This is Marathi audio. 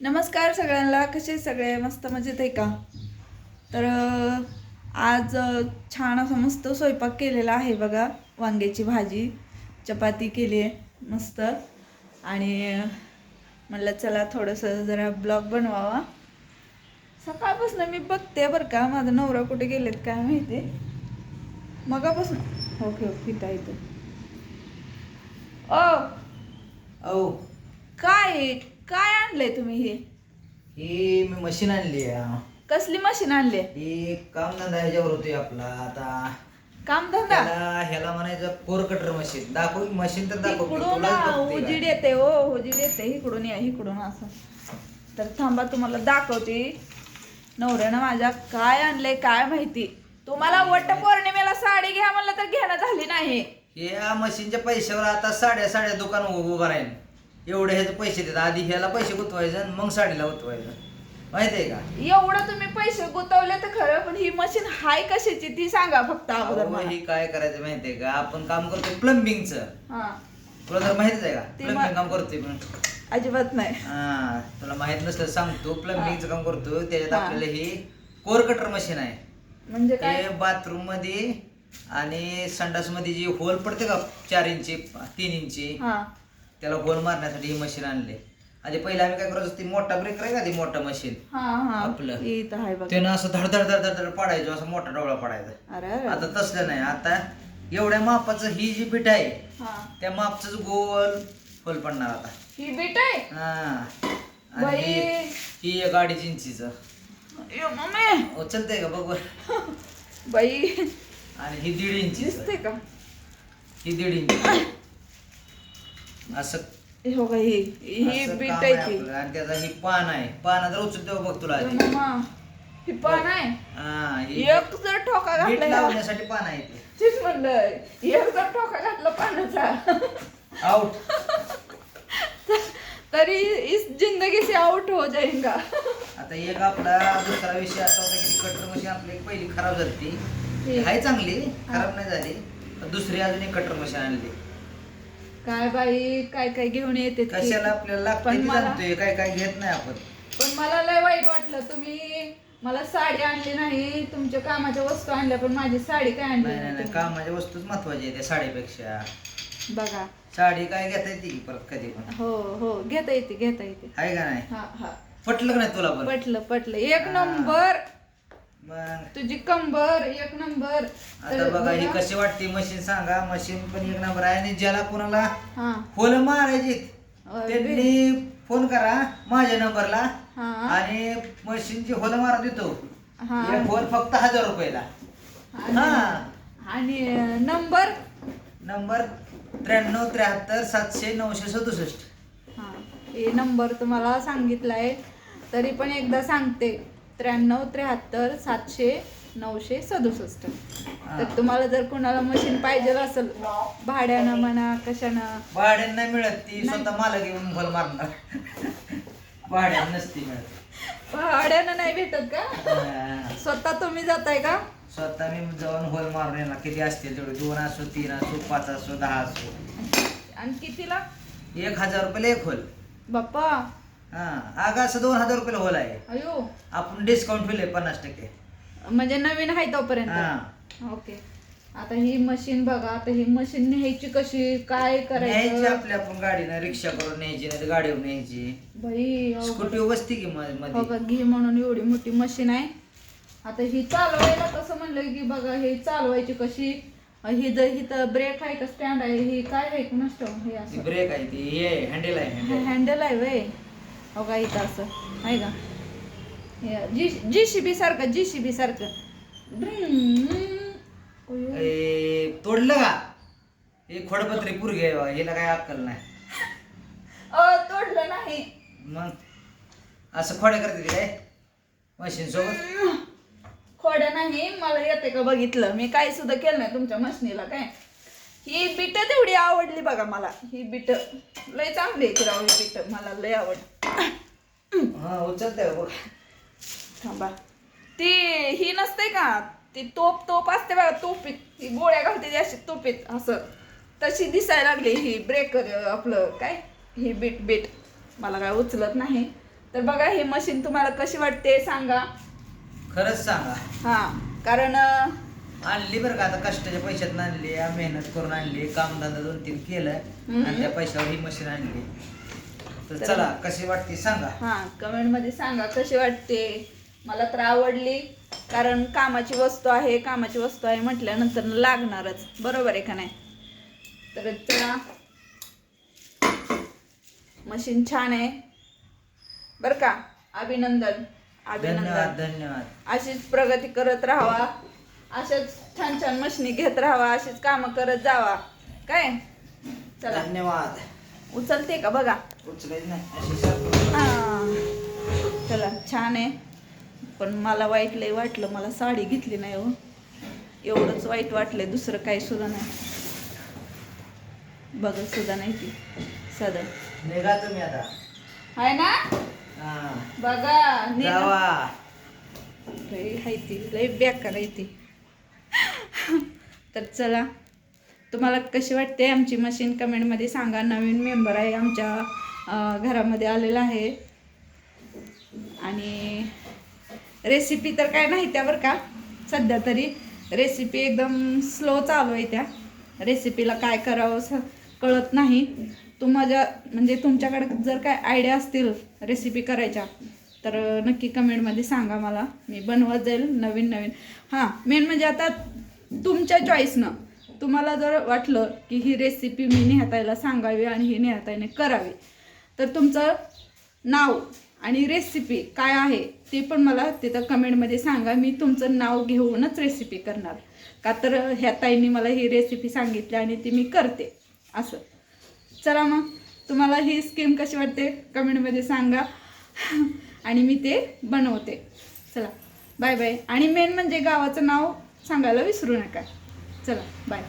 नमस्कार सगळ्यांना कसे सगळे? मस्त मजेत आहे का? तर आज छान असा मस्त स्वयंपाक केलेला आहे बघा. वांग्याची भाजी चपाती केली आहे मस्त. आणि अं, म्हणलं चला थोडंसं जरा ब्लॉग बनवावा. सकाळपासून मी बघते बरं का माझा नवरा कुठे गेलेत काय माहिती? मगापासून. ओके ओके इथं ओ! औ काय? काय आणलंय तुम्ही हे? ही मी मशीन आणली आहे. कसली मशीन आणली? ही कामधंदा ह्याच्यावर होतोय आपला. आता काम धंदा? त्याला ह्याला म्हणायचं कोर कटर मशीन दाखव मशीन तर दाखव इकडून उजीड येते हो उजीड येते. इकडून या इकडून असं. तर थांबा तुम्हाला दाखवते. नवऱ्यानं माझ्या काय आणलंय काय माहिती? तुम्हाला वट पौर्णिमेला साडी घ्या म्हणलं तर घेणं झाली नाही. या मशीनच्या पैशावर आता साड्या साड्या दुकान उ- उभं राहील एवढे ह्याचे पैसे देतात. आधी ह्याला पैसे गुंतवायचं आणि मग साडीला गुंतवायचं. माहितीये का? एवढं तुम्ही पैसे गुंतवले तर खरं पण ही मशीन हाय कशाची ती सांगा फक्त अगोदर अहो, मला. ही काय करायचं माहितीये का? आपण काम करतोय प्लंबिंगचं हा. तुला तर माहितीच आहे का? ते प्लंबिंग मा- काम करतोय पण अजिबात नाही. हा तुला माहीत नसलं सांगतो. प्लंबिंगचं काम करतो त्याच्यात हा. आपल्याला ही कोर कटर मशीन आहे. म्हणजे काय? ते बाथरूममध्ये आणि संडासमध्ये जी होल पडते का? चार इंची तीन इंची हा. त्याला होल मारण्यासाठी ही मशीन आणली. आणि पहिले आम्ही काय करायचो ती मोठा ब्रेक आहे का ती मोठा मशीन हा हा. आपलं. इथं आहे बघ. त्यानं असं धड धड धड धड पाडायचो असं मोठा डोळा पडायचा. अरे. अरे आता तसलं नाही. आता एवढ्या मापाचं ही जी पीठ आहे हा. त्या मापच गोल होल पडणार आता. ही बीट आहे? हा. आणि बाई. ही- ही एक अडीच इंचीच. मम्मी. उचलतंय का बघ. बरं. बाई. आणि ही दीड इंची दिसते का? ही दीड इंची असं. हे हो का ही ही असं बीट काम आहे आहे ती आपलं. आणि त्याचा ही पान आहे. पान तर उचलतो बघ तुला आधी. ही पान आहे. हा ही एक जर ठोका बीट घातला लावण्यासाठी पान आहे ते. तेच म्हणलं एक जर ठोका घातला पानाचा. आउट तरी इस जिंदगी से आउट हो जाएगा आता एक आपला दुसरा विषय असा होता की कटर मशीन आपली एक पहिली खराब झाली ती ठीक. आहे चांगली खराब नाही झाली. पण दुसरी अजून एक कटर मशीन आणली. काय बाई काय काय घेऊन येते ती. कशाला आपल्याला लागते पण ती मला- काय काय घेत नाही आपण. पण मला लय वाईट वाटलं तुम्ही मला साडी आणली नाही तुमच्या कामाच्या वस्तू आणल्या पण माझी साडी काय आणली नाही नाही नाही नाही तुम्ही? कामाच्या वस्तूच महत्वाची आहे त्या साडीपेक्षा. बघा. साडी काय घेता येते की परत कधी पण? हो हो घेता येते घेता येते. आहे का नाही? हा हा. पटलं का नाही तुला पण? पटलं पटलं. एक. नंबर. तुझी कंबर एक नंबर. आता तर बघा ही. कशी वाटते मशीन सांगा. मशीन पण एक नंबर आहे आणि ज्याला कोणाला हा. फोन मारायची. त्यांनी फोन करा माझ्या नंबरला हा. आणि मशीनची होल मारा देतो. हा. एक होल फक्त हजार रुपयाला. आणि- हा. आणि नंबर? नंबर त्र्याण्णव त्र्याहत्तर सातशे नऊशे सदुसष्ट. हा. हे नंबर तुम्हाला सांगितलाय तरी पण एकदा सांगते. त्र्याण्णव त्र्याहत्तर सातशे नऊशे सदुसष्ट. तर तुम्हाला जर कोणाला मशीन पाहिजे असेल भाड्यानं म्हणा कशानं? भाड्यानं नाही मिळत ती. स्वतः मला घेऊन होल मारणार. भाड्यानं नसती मिळत. भाड्यानं नाही भेटत का. स्वतः तुम्ही जाताय का? स्वतः मी जाऊन होल मारून येणार किती असतील तेवढे दोन असो तीन असो पाच असो दहा असो. आणि कितीला? एक हजार रुपयाला एक होल बाप्पा. हा अगं असं दोन हजार रुपयाला होल आहे. अयो. आपण डिस्काउंट ठेवले पन्नास टक्के. म्हणजे नवीन आहे हा. तोपर्यंत ओके. आता ही मशीन बघा आता ही मशीन न्यायची कशी काय न्यायची करायचं आपल्या आपण गाडीनं रिक्षा करून न्यायची नाही गाडीवर न्यायची. बाई. स्कूटी बसती की म- हो मध्ये का घे म्हणून एवढी मोठी मशीन आहे. आता ही चालवायला कसं म्हणलं की बघा हे चालवायची कशी? ही जर इथं ब्रेक आहे का स्टँड आहे ही काय आहे नसतो हे ती असं. ब्रेक आहे ती हे हँडल आहे हँडल हँडल आहे वय. हो का इथं असं. आहे का? हे जी जी सी बी सारखं जी सी बी सारखं. ए, तोडलं का? हे खोडपत्री पुरगे आहे हिला काय अक्कल नाही. अ, तोडलं नाही. मग? असं खोड्या करते ती काय मशीन सोबत? खोड्या नाही मला येते का बघितलं. मी काही सुद्धा केलं नाही तुमच्या मशनीला काय? ही बीट तेवढी आवडली बघा मला. ही बीट. लय चांगली आहे राव ही बीट. मला लय आवड हा थांबा. ती ही नसते का? ती तोप तोप असते बघा तोपीत. ही गोळ्या घालते ती अशी तोपीत असं. तशी दिसायला लागली ही ब्रेकर आपलं काय? ही बीट बीट मला काय उचलत नाही. तर बघा हे मशीन तुम्हाला कशी वाटते सांगा. खरंच सांगा. हां कारण आणली बरं का आता कष्टाच्या पैशात आणली मेहनत करून आणली कामधंदा दोन तीन केलं. आणि त्या पैशावर ही मशीन आणली. तर चला कशी वाटते सांगा. हां कमेंटमध्ये सांगा कशी वाटते. मला तर आवडली कारण कामाची वस्तू आहे कामाची वस्तू आहे म्हटल्यानंतर लागणारच. बरोबर आहे का नाही? तर चला. मशीन छान आहे. बरं का अभिनंदन. धन्यवाद अभिनंदन धन्यवाद. अशीच प्रगती करत राहावा. अशाच छान छान मशिनी घेत राहावा अशीच कामं करत जावा. काय? चला. धन्यवाद. उचलते का? बघा. उचलायचं नाही. अशी सारखं. हा. चला छान आहे. पण मला वाईट लय वाटलं. मला साडी घेतली नाही हो. एवढंच वाईट वाटलंय. दुसरं काही सुद्धा नाही. बघत सुद्धा नाही ती. सदन निघा तुम्ही आता. आहे ना? हा. बघा निघा. जावा. लय हाय ती. लय बेकार आहे ती. तर चला. तुम्हाला कशी वाटते आमची मशीन कमेंटमध्ये सांगा. नवीन मेंबर आहे आमच्या घरामध्ये आलेला आहे. आणि रेसिपी तर काय नाही त्या बरं का. सध्या तरी रेसिपी एकदम स्लो चालू आहे त्या. रेसिपीला काय करावं स कळत नाही. तू माझ्या म्हणजे तुमच्याकडे जर काय आयडिया असतील रेसिपी करायच्या तर नक्की कमेंटमध्ये सांगा मला. मी बनवत जाईल नवीन नवीन हां मेन म्हणजे आता तुमच्या चॉईसनं तुम्हाला जर वाटलं की ही रेसिपी मी नेहतायला सांगावी आणि ही नेहतायने करावी तर तुमचं नाव आणि रेसिपी काय आहे ते पण मला तिथं कमेंटमध्ये सांगा. मी तुमचं नाव घेऊनच रेसिपी करणार. का तर ह्या ताईंनी मला ही रेसिपी सांगितली आणि ती मी करते. असं. चला मग तुम्हाला ही स्कीम कशी वाटते कमेंटमध्ये सांगा. आणि मी ते बनवते. चला. बाय बाय आणि मेन म्हणजे गावाचं नाव सांगायला विसरू नका. चला बाय